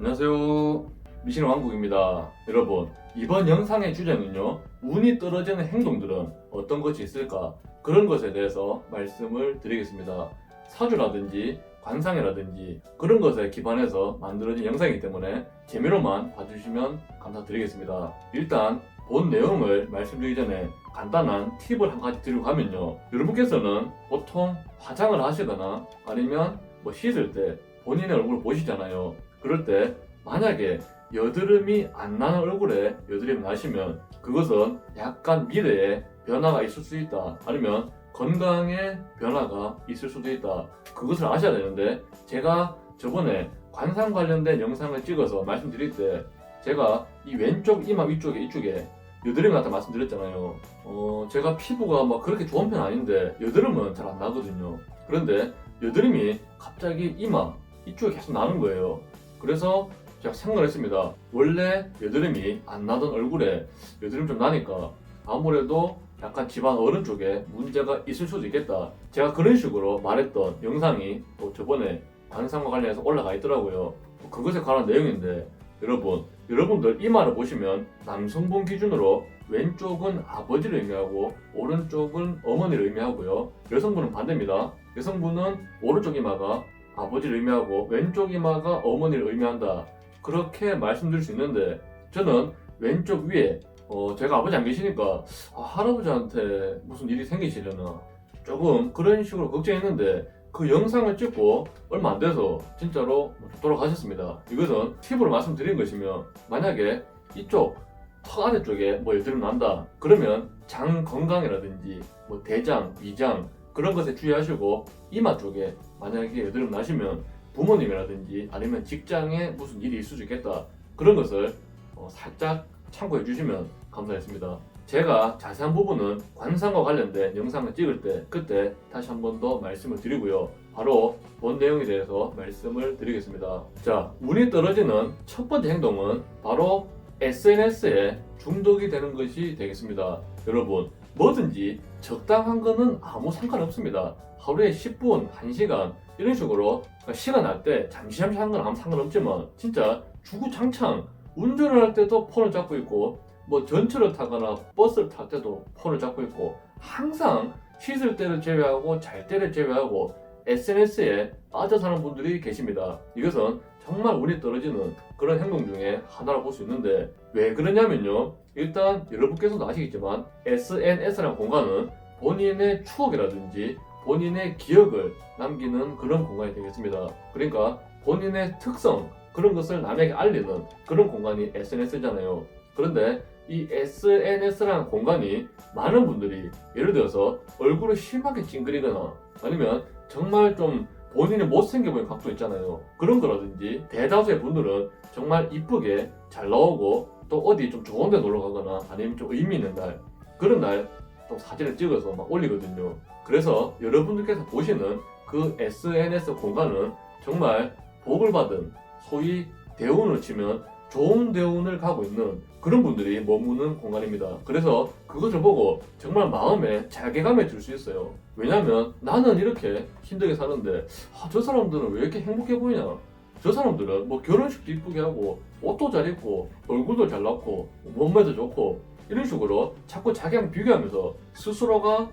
안녕하세요. 미신 왕국입니다. 여러분, 이번 영상의 주제는요, 운이 떨어지는 행동들은 어떤 것이 있을까? 그런 것에 대해서 말씀을 드리겠습니다. 사주라든지 관상이라든지 그런 것에 기반해서 만들어진 영상이기 때문에 재미로만 봐주시면 감사드리겠습니다. 일단 본 내용을 말씀드리기 전에 간단한 팁을 한 가지 드리고 가면요. 여러분께서는 보통 화장을 하시거나 아니면 뭐 씻을 때 본인의 얼굴을 보시잖아요. 그럴 때 만약에 여드름이 안 나는 얼굴에 여드름이 나시면 그것은 약간 미래에 변화가 있을 수 있다. 아니면 건강에 변화가 있을 수도 있다. 그것을 아셔야 되는데 제가 저번에 관상 관련된 영상을 찍어서 말씀드릴 때 제가 이 왼쪽 이마 위쪽에 이쪽에 여드름이 나다 말씀드렸잖아요. 어, 제가 피부가 막 그렇게 좋은 편 아닌데 여드름은 잘 안 나거든요. 그런데 여드름이 갑자기 이마 이쪽에 계속 나는 거예요. 그래서 제가 생각을 했습니다. 원래 여드름이 안 나던 얼굴에 여드름 좀 나니까 아무래도 약간 집안 어른 쪽에 문제가 있을 수도 있겠다. 제가 그런 식으로 말했던 영상이 또 저번에 관상과 관련해서 올라가 있더라고요. 그것에 관한 내용인데 여러분, 여러분들 이마를 보시면 남성분 기준으로 왼쪽은 아버지를 의미하고 오른쪽은 어머니를 의미하고요. 여성분은 반대입니다. 여성분은 오른쪽 이마가 아버지를 의미하고 왼쪽 이마가 어머니를 의미한다. 그렇게 말씀드릴 수 있는데 저는 왼쪽 위에 어, 제가 아버지 안 계시니까 아, 할아버지한테 무슨 일이 생기시려나 조금 그런 식으로 걱정했는데 그 영상을 찍고 얼마 안 돼서 진짜로 돌아가셨습니다. 이것은 팁으로 말씀드린 것이며 만약에 이쪽 턱 아래쪽에 뭐 여드름 난다 그러면 장 건강이라든지 뭐 대장, 위장 그런 것에 주의하시고 이마 쪽에 만약에 여드름 나시면 부모님이라든지 아니면 직장에 무슨 일이 있을 수 있겠다 그런 것을 어, 살짝 참고해 주시면 감사하겠습니다. 제가 자세한 부분은 관상과 관련된 영상을 찍을 때 그때 다시 한 번 더 말씀을 드리고요. 바로 본 내용에 대해서 말씀을 드리겠습니다. 자, 운이 떨어지는 첫 번째 행동은 바로 SNS에 중독이 되는 것이 되겠습니다. 여러분, 뭐든지 적당한 거는 아무 상관없습니다. 하루에 10분, 1시간 이런 식으로 시간 날 때 잠시 잠시 하는 건 아무 상관없지만 진짜 주구장창 운전을 할 때도 폰을 잡고 있고 뭐 전철을 타거나 버스를 탈 때도 폰을 잡고 있고 항상 씻을 때를 제외하고 잘 때를 제외하고 SNS에 빠져 사는 분들이 계십니다. 이것은 정말 운이 떨어지는 그런 행동 중에 하나라고 볼 수 있는데 왜 그러냐면요. 일단 여러분께서도 아시겠지만 SNS라는 공간은 본인의 추억이라든지 본인의 기억을 남기는 그런 공간이 되겠습니다. 그러니까 본인의 특성 그런 것을 남에게 알리는 그런 공간이 SNS잖아요. 그런데 이 SNS라는 공간이 많은 분들이 예를 들어서 얼굴을 심하게 찡그리거나 아니면 정말 좀 본인이 못생겨 보이는 각도 있잖아요. 그런 거라든지 대다수의 분들은 정말 이쁘게 잘 나오고 또 어디 좀 좋은 데 놀러 가거나 아니면 좀 의미 있는 날 그런 날또 사진을 찍어서 막 올리거든요. 그래서 여러분들께서 보시는 그 SNS 공간은 정말 복을 받은 소위 대운을 치면 좋은 대운을 가고 있는 그런 분들이 머무는 공간입니다. 그래서 그것을 보고 정말 마음에 자괴감이 들 수 있어요. 왜냐면 나는 이렇게 힘들게 사는데 아, 저 사람들은 왜 이렇게 행복해 보이냐? 저 사람들은 뭐 결혼식도 이쁘게 하고 옷도 잘 입고 얼굴도 잘 나고 몸매도 좋고 이런 식으로 자꾸 자기랑 비교하면서 스스로가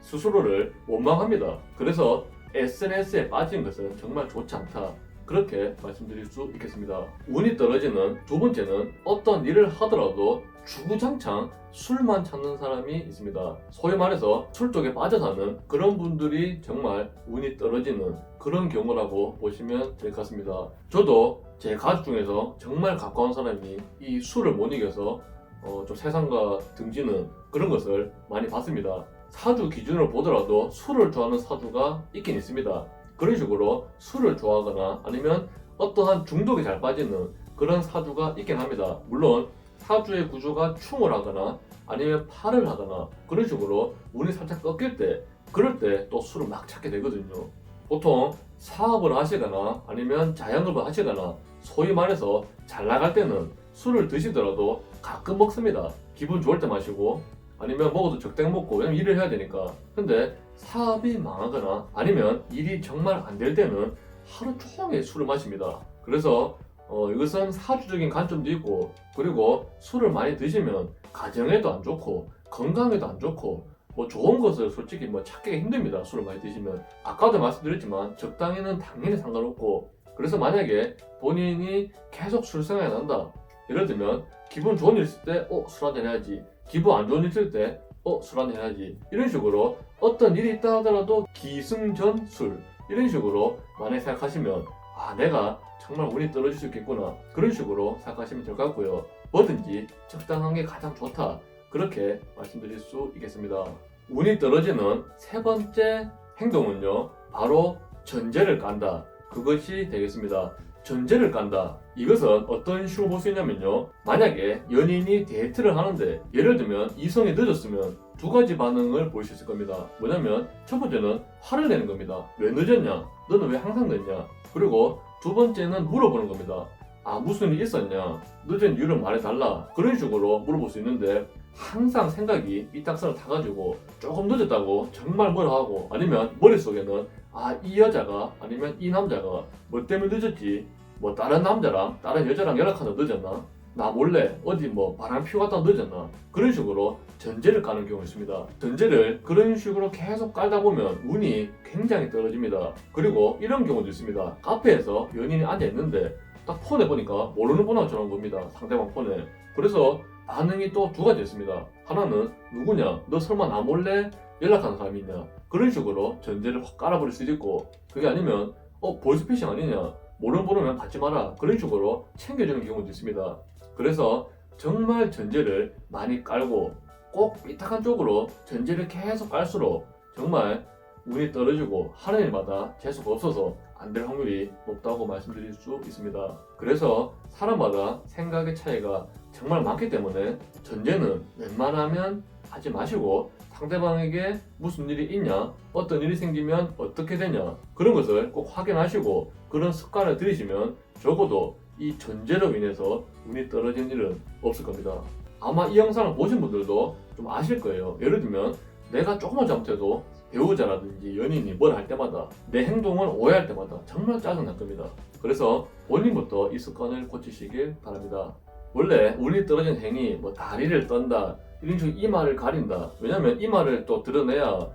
스스로를 원망합니다. 그래서 SNS에 빠진 것은 정말 좋지 않다. 그렇게 말씀드릴 수 있겠습니다. 운이 떨어지는 두 번째는 어떤 일을 하더라도 주구장창 술만 찾는 사람이 있습니다. 소위 말해서 술 쪽에 빠져 사는 그런 분들이 정말 운이 떨어지는 그런 경우라고 보시면 될 것 같습니다. 저도 제 가족 중에서 정말 가까운 사람이 이 술을 못 이겨서 어, 좀 세상과 등지는 그런 것을 많이 봤습니다. 사주 기준으로 보더라도 술을 좋아하는 사주가 있긴 있습니다. 그런 식으로 술을 좋아하거나 아니면 어떠한 중독에 잘 빠지는 그런 사주가 있긴 합니다. 물론 사주의 구조가 충을 하거나 아니면 팔을 하거나 그런 식으로 운이 살짝 꺾일 때 그럴 때 또 술을 막 찾게 되거든요. 보통 사업을 하시거나 아니면 자영업을 하시거나 소위 말해서 잘 나갈 때는 술을 드시더라도 가끔 먹습니다. 기분 좋을 때 마시고 아니면 먹어도 적당 먹고 왜냐면 일을 해야 되니까 근데 사업이 망하거나 아니면 일이 정말 안 될 때는 하루 종일 술을 마십니다 그래서 어, 이것은 사주적인 관점도 있고 그리고 술을 많이 드시면 가정에도 안 좋고 건강에도 안 좋고 뭐 좋은 것을 솔직히 뭐 찾기가 힘듭니다. 술을 많이 드시면 아까도 말씀드렸지만 적당히는 당연히 상관없고 그래서 만약에 본인이 계속 술 생각이 난다. 예를 들면 기분 좋은 일 있을 때 어 술 한잔 해야지. 기분 안 좋은 일 있을 때 어 술 한잔 해야지. 이런 식으로 어떤 일이 있다 하더라도 기승전술 이런 식으로 만약 생각하시면 아 내가 정말 운이 떨어질 수 있겠구나 그런 식으로 생각하시면 될 것 같고요. 뭐든지 적당한 게 가장 좋다. 그렇게 말씀드릴 수 있겠습니다. 운이 떨어지는 세 번째 행동은요, 바로 전제를 깐다. 그것이 되겠습니다. 전제를 깐다. 이것은 어떤 식으로 볼 수 있냐면요. 만약에 연인이 데이트를 하는데, 예를 들면 이성이 늦었으면 두 가지 반응을 볼수 있을 겁니다. 뭐냐면, 첫 번째는 화를 내는 겁니다. 왜 늦었냐? 너는 왜 항상 늦냐? 그리고 두 번째는 물어보는 겁니다. 아, 무슨 일 있었냐? 늦은 이유를 말해달라. 그런 식으로 물어볼 수 있는데, 항상 생각이 삐딱선을 타가지고 조금 늦었다고 정말 뭐라 하고 아니면 머릿속에는 아 이 여자가 아니면 이 남자가 뭐 때문에 늦었지? 뭐 다른 남자랑 다른 여자랑 연락하다 늦었나? 나 몰래 어디 뭐 바람 피고 갔다 늦었나? 그런 식으로 전제를 까는 경우가 있습니다. 전제를 그런 식으로 계속 깔다 보면 운이 굉장히 떨어집니다. 그리고 이런 경우도 있습니다. 카페에서 연인이 앉아 있는데 딱 폰에 보니까 모르는 번호가 전화 온 겁니다. 상대방 폰에 그래서 반응이 또 두 가지 있습니다. 하나는 누구냐? 너 설마 나 몰래 연락하는 사람이 있냐? 그런 식으로 전제를 확 깔아버릴 수도 있고 그게 아니면 어 보이스피싱 아니냐? 모르는 번호면 받지 마라. 그런 식으로 챙겨주는 경우도 있습니다. 그래서 정말 전제를 많이 깔고 꼭 삐딱한 쪽으로 전제를 계속 깔수록 정말 운이 떨어지고 하는 일마다 재수가 없어서 안 될 확률이 높다고 말씀드릴 수 있습니다. 그래서 사람마다 생각의 차이가 정말 많기 때문에 전제는 웬만하면 하지 마시고 상대방에게 무슨 일이 있냐, 어떤 일이 생기면 어떻게 되냐 그런 것을 꼭 확인하시고 그런 습관을 들이시면 적어도 이 전제로 인해서 운이 떨어진 일은 없을 겁니다. 아마 이 영상을 보신 분들도 좀 아실 거예요. 예를 들면 내가 조금만 잘못해도 배우자라든지 연인이 뭘 할 때마다 내 행동을 오해할 때마다 정말 짜증날 겁니다. 그래서 본인부터 이 습관을 고치시길 바랍니다. 원래 운이 떨어진 행위, 뭐 다리를 떤다, 이런 식으로 이마를 가린다. 왜냐면 이마를 또 드러내야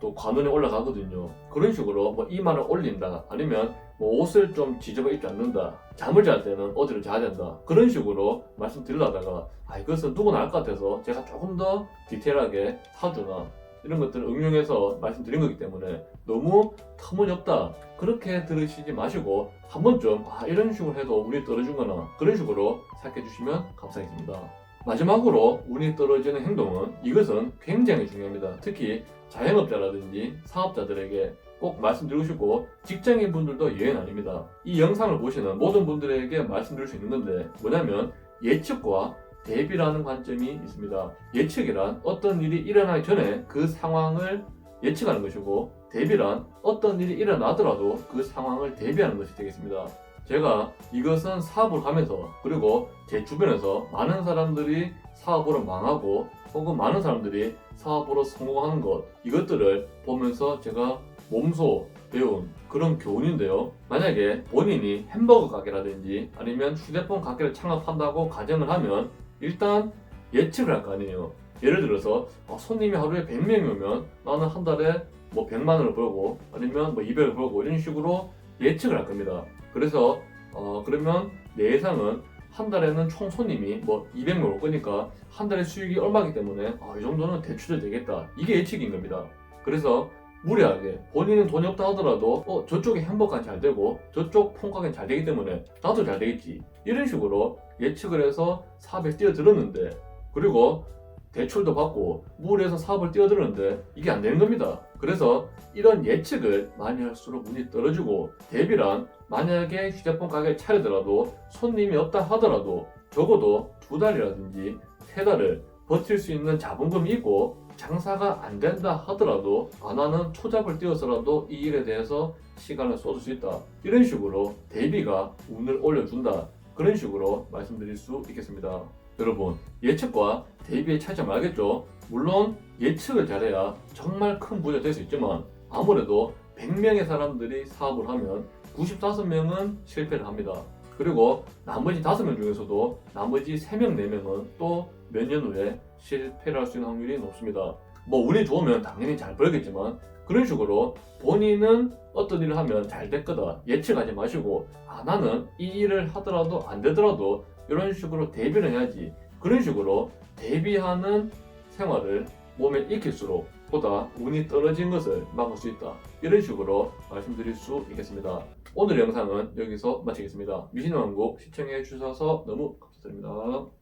또 관운이 올라가거든요. 그런 식으로 뭐 이마를 올린다, 아니면 뭐 옷을 좀 지저분 입지 않는다, 잠을 잘 때는 어디를 자야 된다. 그런 식으로 말씀드리려다가 아 이것은 누구나 알 것 같아서 제가 조금 더 디테일하게 사주나 이런 것들을 응용해서 말씀드린 거기 때문에 너무 터무니없다 그렇게 들으시지 마시고 한 번쯤 아 이런 식으로 해도 운이 떨어진 거나 그런 식으로 생각해 주시면 감사하겠습니다. 마지막으로 운이 떨어지는 행동은 이것은 굉장히 중요합니다. 특히 자영업자라든지 사업자들에게 꼭 말씀드리고 싶고 직장인 분들도 예외는 아닙니다. 이 영상을 보시는 모든 분들에게 말씀드릴 수 있는 건데 뭐냐면 예측과 대비라는 관점이 있습니다. 예측이란 어떤 일이 일어나기 전에 그 상황을 예측하는 것이고 대비란 어떤 일이 일어나더라도 그 상황을 대비하는 것이 되겠습니다. 제가 이것은 사업을 하면서 그리고 제 주변에서 많은 사람들이 사업으로 망하고 혹은 많은 사람들이 사업으로 성공하는 것 이것들을 보면서 제가 몸소 배운 그런 교훈인데요. 만약에 본인이 햄버거 가게라든지 아니면 휴대폰 가게를 창업한다고 가정을 하면 일단 예측을 할 거 아니에요. 예를 들어서 어, 손님이 하루에 100명이 오면 나는 한 달에 뭐 100만 원을 벌고 아니면 뭐 200을 벌고 이런 식으로 예측을 할 겁니다. 그래서 어, 그러면 내 예상은 한 달에는 총 손님이 뭐 200명 올 거니까 한 달에 수익이 얼마기 때문에 아, 이 정도는 대출이 되겠다. 이게 예측인 겁니다. 그래서 무리하게 본인은 돈이 없다 하더라도 어 저쪽에 햄버거가 잘 되고 저쪽 폰가게는 잘 되기 때문에 나도 잘 되겠지 이런 식으로 예측을 해서 사업에 뛰어들었는데 그리고 대출도 받고 무리해서 사업을 뛰어들었는데 이게 안 되는 겁니다. 그래서 이런 예측을 많이 할수록 운이 떨어지고 대비란 만약에 휴대폰 가게를 차리더라도 손님이 없다 하더라도 적어도 두 달이라든지 세 달을 버틸 수 있는 자본금이 있고 장사가 안 된다 하더라도 아 나는 초잡을 띄워서라도 이 일에 대해서 시간을 쏟을 수 있다. 이런 식으로 대비가 운을 올려준다. 그런 식으로 말씀드릴 수 있겠습니다 여러분 예측과 대비의 차이점 알겠죠? 물론 예측을 잘해야 정말 큰 부자 될 수 있지만 아무래도 100명의 사람들이 사업을 하면 95명은 실패를 합니다 그리고 나머지 다섯 명 중에서도 나머지 세 명, 네 명은 또 몇 년 후에 실패를 할 수 있는 확률이 높습니다. 뭐 운이 좋으면 당연히 잘 벌겠지만 그런 식으로 본인은 어떤 일을 하면 잘 됐거든 예측하지 마시고 아 나는 이 일을 하더라도 안 되더라도 이런 식으로 대비를 해야지. 그런 식으로 대비하는 생활을 몸에 익힐수록 보다 운이 떨어진 것을 막을 수 있다. 이런 식으로 말씀드릴 수 있겠습니다. 오늘 영상은 여기서 마치겠습니다. 미신왕국 시청해 주셔서 너무 감사드립니다